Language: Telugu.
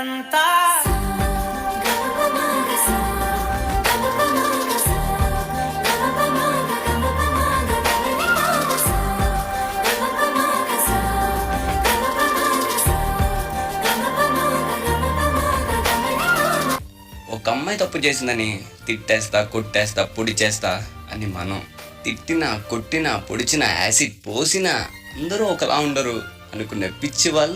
వెళ్ళేదారంతా ఒక అమ్మాయి తప్పు చేసిందని తిట్టేస్తా కొట్టేస్తా పొడి చేస్తా అని మనం తిట్టినా కొట్టినా పొడిచినా యాసిడ్ పోసినా అందరూ ఒకలా ఉండరు అనుకునే పిచ్చి వాళ్ళు